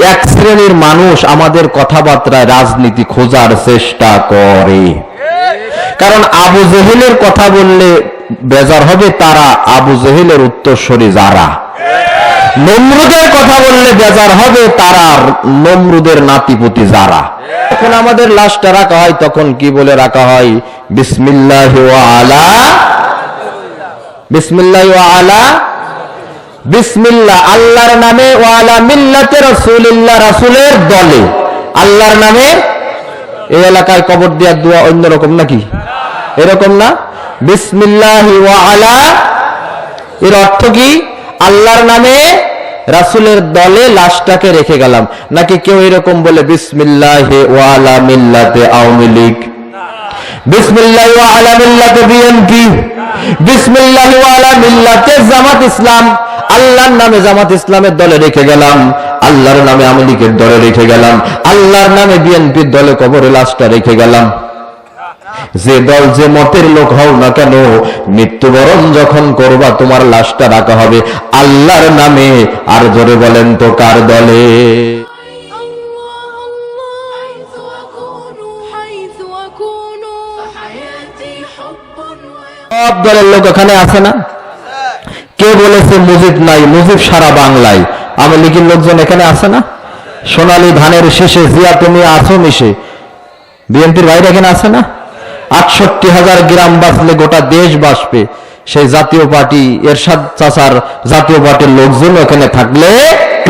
এক শ্রেণির মানুষ আমাদের কথাবার্তায় রাজনীতি খোঁজার চেষ্টা করে। কারণ আবু জেহেলের কথা বললে বেজার হবে, তারা আবু জেহেলের উত্তরস্বরী যারা। নমরুদের কথা বললে বেজার হবে, তারা নমরুদের নাতিপুতি যারা। যখন আমাদের লাশটা রাখা হয়, তখন কি বলে রাখা হয়? বিসমিল্লাহ আলা বিসমিল্লাহ আলা বিসমিল্লাহ, আল্লাহর নামে, ওয়ালা মিল্লাতে রসুলিল্লাহ, রাসুলের দলে। আল্লাহর নামে, এই এলাকায় কবর দেওয়ার দোয়া অন্যরকম নাকি? এরকম না? বিসমিল্লাহ আলা, এর অর্থ কি? আল্লাহর নামে, রাসুলের দলে লাশটাকে রেখে গেলাম। নাকি কেউ এরকম বলে, বিসমিল্লাহ ওয়ালা মিল্লাতে আওয়ামী লীগ? বিসমিল্লাহ ওয়ালা মিল্লাতে বিএনপি? বিসমিল্লাহ ওয়ালা মিল্লাতে জামাত ইসলাম? আল্লাহর নামে জামাত ইসলামের দলে রেখে গেলাম, আল্লাহর নামে আমলিকের দলে রেখে গেলাম, আল্লাহর নামে বিএনপির দলে কবরে লাশটা রেখে গেলাম। যে দল, যে মতের লোক হও না কেন, মৃত্যুবরণ যখন করবা, তোমার লাশটা রাখা হবে আল্লাহর নামে। আর ধরে বলেন তো, কার দলে? সব দলের লোক ওখানে আছে না? কে বলেছে মুজিব নাই? মুজিব সারা বাংলায়। আমি লীগের লোকজন এখানে আছে না? সোনালী ধানের শেষে জিয়া তুমি আছো মিশে। বিএনপির বাইরে এখানে আছে না? আটষট্টি হাজার গ্রাম বাঁচলে গোটা দেশ বাঁচবে। সেই জাতীয় পার্টি এরশাদ চাচার জাতীয় পার্টির লোকজন এখানে থাকলে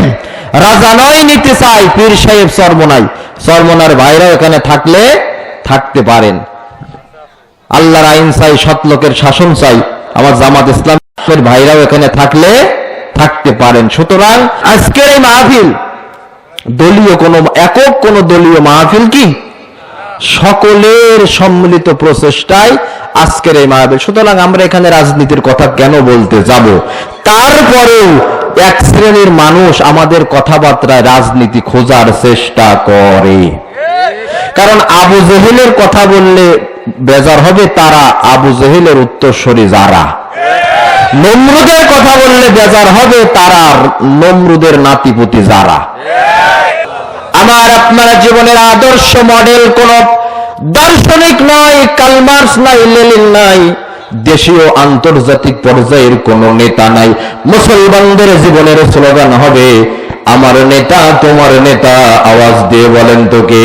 রাজা নয়, নিতে চাই, পীর সাহেব সর্বনাই সর্বনার ভাইরা এখানে থাকলে থাকতে পারেন। আল্লাহর আইন চাই, সৎ লোকের শাসন চাই। আমার জামাত ইসলামের ভাইরাও এখানে থাকলে থাকতে পারেন। সুতরাং আজকের এই মাহফিল দলীয় কোন একক, কোন দলীয় মাহফিল কি? সকলের সম্মিলিত প্রচেষ্টায় আজকের এই মাহফিল। সুতরাং আমরা এখানে রাজনীতির কথা কেন বলতে যাব? তারপরেও এক শ্রেণির মানুষ আমাদের কথাবার্তায় রাজনীতি খোঁজার চেষ্টা করে। কারণ আবু জেহেলের কথা বললে বেজার হবে, তারা আবু জেহেলের উত্তরস্বরী যারা। নমরুদের কথা বললে বেজার হবে তারা নমরুদের নাতিপুতি যারা। আমার আপনার জীবনের আদর্শ মডেল কোন দার্শনিক নয় কালমার্স নাই লেলিন নাই, দেশীয় আন্তর্জাতিক পর্যায়ের কোন নেতা নাই। মুসলমানদের জীবনের স্লোগান হবে, আমার নেতা, তোমার নেতা, আওয়াজ দিয়ে বলেন তোকে।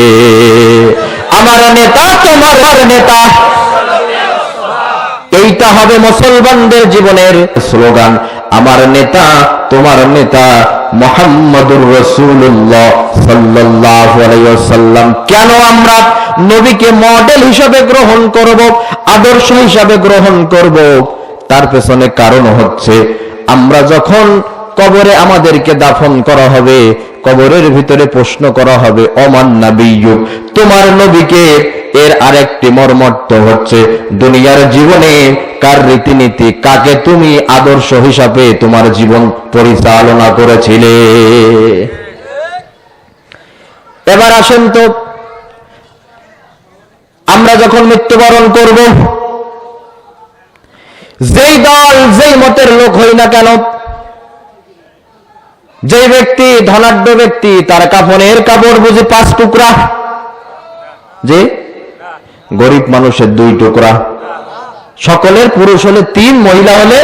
আমার নেতা, তোমার নেতা এইটা হবে মুসলমানদের জীবনের স্লোগান। আমার নেতা, তোমার নেতা মোহাম্মদুর রসুল্লাহ ওয়াসাল্লাম। কেন আমরা নবীকে মডেল হিসাবে গ্রহণ করব, আদর্শ হিসাবে গ্রহণ করব? তার পেছনে কারণ হচ্ছে, আমরা যখন কবরে আমাদেরকে দাফন করা হবে, কবরের ভিতরে প্রশ্ন করা হবে অমান নাবিয়্যুক? তোমার নবীকে এর আরেকটি মর্মর্থ হচ্ছে, দুনিয়ার জীবনে কার রীতিনীতি, কাকে তুমি আদর্শ হিসাবে তোমার জীবন পরিচালনা করেছিলে? এবার আসেন তো, আমরা যখন মৃত্যুবরণ করব, যেই দল, যেই মতের লোক হই না কেন যে ব্যক্তি ধনাঢ্য ব্যক্তি, তার কাফনের কাপড় বুঝি পাঁচ টুকরা। যে গরিব মানুষের দুই টুকরা। সকলের পুরুষ হলে তিন, মহিলা হলে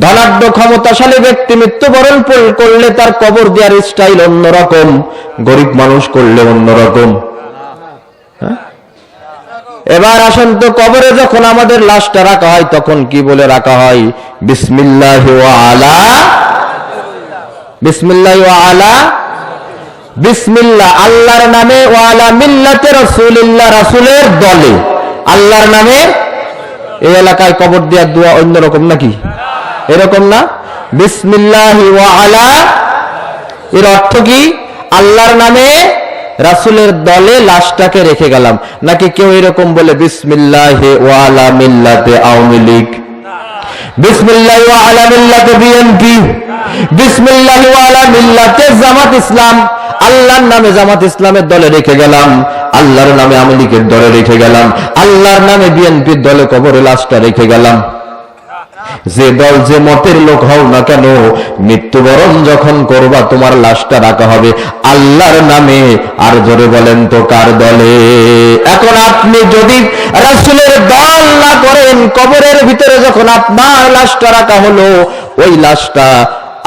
ধনাঢ্য ক্ষমতাশালী ব্যক্তি মৃত্যুবরণ করলে তার কবর দেওয়ার স্টাইল অন্যরকম। গরিব মানুষ করলে অন্যরকম। হ্যাঁ? এবার আসেন তো কবরে যখন আমাদের লাশটা রাখা হয়, তখন কি বলে রাখা হয়? বিসমিল্লাহ আলা বিসমিল্লাহ আলা বিসমিল্লাহ, আল্লাহর নামে, ওয়ালা মিল্লাতে রসুলিল্লাহ, রাসুলের দলে। আল্লাহর নামে, এই এলাকায় কবর দেওয়ার দোয়া অন্যরকম নাকি? এরকম না? বিসমিল্লাহ আলা এর অর্থ কি? আল্লাহর নামে, রাসুলের দলে লাশটাকে রেখে গেলাম। নাকি কেউ এরকম বলে, বিসমিল্লাহ ওয়ালা মিল্লাতে আওয়ামী লীগ? বিসমিল্লাহ আলা মিল্লাতে বিএনপি? বিসমিল্লাহ আলা মিল্লাতে জামাত ইসলাম? আল্লাহর নামে জামাত ইসলামের দলে রেখে গেলাম, আল্লাহর নামে আওয়ামী দলে রেখে গেলাম, আল্লাহর নামে বিএনপির দলে কবরে লাশটা রেখে গেলাম। যে দল, যে মতের লোক হও না কেন, মৃত্যুবরণ যখন করবা, তোমার লাশটা রাখা হবে। আল্লাহর নামে, আর জোরে বলেন তো কার দলে? এখন আপনি যদি রাসূলের দল না করেন, কবরের ভিতরে যখন আপনার লাশটা রাখা হলো, ওই লাশটা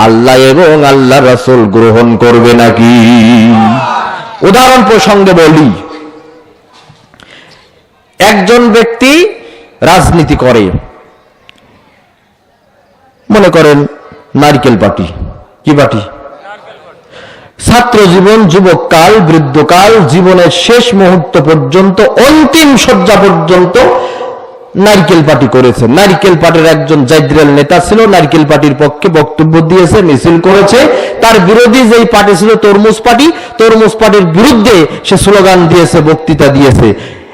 আল্লাহ এবং আল্লাহ রাসূল গ্রহণ করবে নাকি? উদাহরণ প্রসঙ্গে বলি, একজন ব্যক্তি রাজনীতি করে। মনে করেন নারকেল পার্টি কি পার্টি ছাত্র জীবন, যুবককাল, বৃদ্ধকাল, জীবনের শেষ মুহূর্ত পর্যন্ত, অন্তিম শয্যা পর্যন্ত নারকেল পার্টি করেছে। নারকেল পার্টির একজন জাইদ্রাল নেতা ছিল, নারকেল পার্টির পক্ষে বক্তব্য দিয়েছে, মিছিল করেছে। তার বিরোধী যেই পার্টি ছিল তরমুজ পার্টি, তরমুজ পার্টির বিরুদ্ধে সে স্লোগান দিয়েছে, বক্তৃতা দিয়েছে।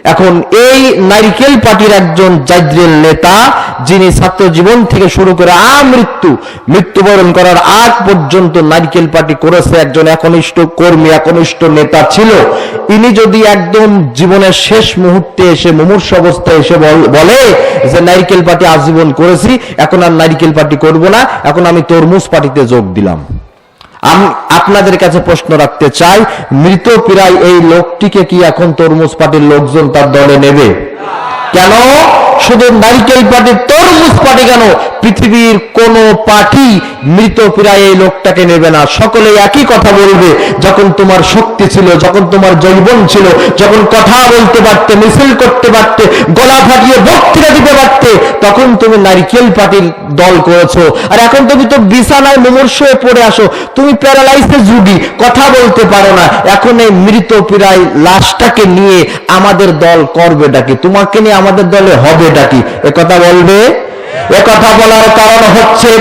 এখন এই নারিকেল পার্টির একজন জাইদ্রেল নেতা, যিনি ছাত্র জীবন থেকে শুরু করে আমৃত্যু, মৃত্যুবরণ করার আগ পর্যন্ত নারিকেল পার্টি করেছে একজন একনিষ্ঠ কর্মী, একনিষ্ঠ নেতা ছিল। ইনি যদি একদম জীবনের শেষ মুহূর্তে এসে, মুমূর্ষ অবস্থায় এসে বল- বলে যে, নারিকেল পার্টি আজীবন করেছি, এখন আর নারিকেল পার্টি করব না, এখন আমি তরমুজ পার্টিতে যোগ দিলাম। আমি আপনাদের কাছে প্রশ্ন রাখতে চাই, মৃত প্রায় এই লোকটিকে কি এখন তরমুজ পার্টির লোকজন তার দলে নেবে? কেন? শুধু নারিকেল তরমুজ পার্টি কেন? পৃথিবীর কোন পার্টি মৃত এই লোকটাকে নেবে না। সকলে একই কথা বলবে, যখন তোমার শক্তি ছিল, যখন তোমার যৌবন ছিল, যখন কথা বলতে পারতে, মিছিল করতে পারতে, গলা ফাটিয়ে বক্তৃতা তখন তুমি নারিকেল পাটির দল করেছ। আর এখন তুমি তো বিছানায় মুমূর্ষ হয়ে পড়ে আসো তুমি প্যারালাইসে যুগি, কথা বলতে পারো না। এখন এই মৃত প্রায় লাশটাকে নিয়ে আমাদের দল করবে ডাকি তোমাকে নিয়ে আমাদের দলে হবে ডাকি এ কথা বলবে? কথা বলার কারণ হচ্ছে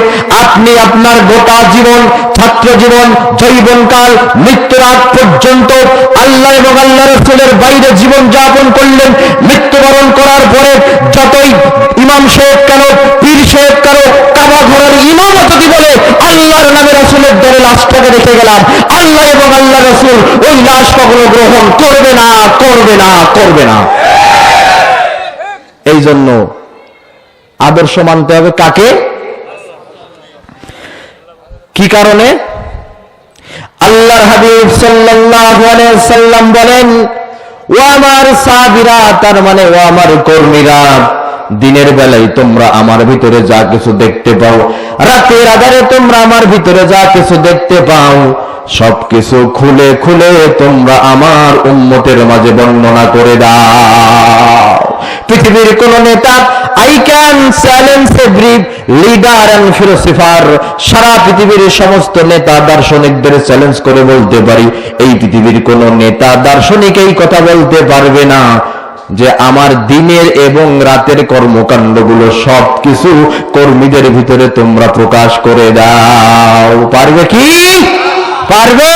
আপনি আপনার গোটা জীবন, ছাত্র জীবন যৌবনকাল মৃত্যুর আগ পর্যন্ত আল্লাহ এবং আল্লাহ রসুলের বাইরে জীবন যাপন করলেন। মৃত্যুবরণ করার পরে যতই ইমাম সাহেব কেন, পীর সাহেব কেন, কাবা ঘরের ইমামতি বলে আল্লাহর নামে রসুলের দলে লাশটাকে রেখে গেলাম। আল্লাহ এবং আল্লাহ রসুল ওই লাশ কখনো গ্রহণ করবে না করবে না করবে না। এই জন্য আদর্শ মানতে হবে কাকে? কি কারণে? আল্লাহর হাবিব সাল্লাম বলেন ও আমার সাহাবীরা, তার মানে ও আমার কর্মীরা, দিনের বেলায় তোমরা আমার ভিতরে যা কিছু দেখতে পাও, রাতের আধারে তোমরা আমার ভিতরে যা কিছু দেখতে পাও, সবকিছু খুলে খুলে তোমরা আমার উম্মতের মাঝে বর্ণনা করে দাও। পৃথিবীর কোন নেতা I can challenge every leader and philosopher সারা পৃথিবীর সমস্ত নেতা দার্শনিকদের চ্যালেঞ্জ করে বলতে পারি। এই পৃথিবীর কোন নেতা দার্শনিক এই কথা বলতে পারবে না যে আমার দিনের এবং রাতের কর্মকাণ্ডগুলো সব কিছু কর্মীদের ভিতরে তোমরা প্রকাশ করে দাও। পারবে কি? পারবে?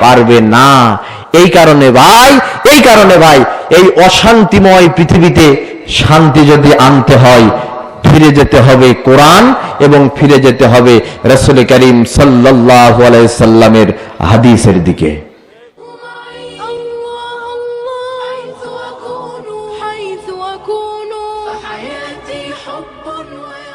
পারবে না। এই কারণে ভাই, এই কারণে ভাই এই অশান্তিময় পৃথিবীতে শান্তি যদি আনতে হয় ফিরে যেতে হবে কোরআন এবং ফিরে যেতে হবে রসুল করিম সাল্লাহ সাল্লামের হাদিসের দিকে الله الله حيث أكون حيث أكون فحياتي حب ويقين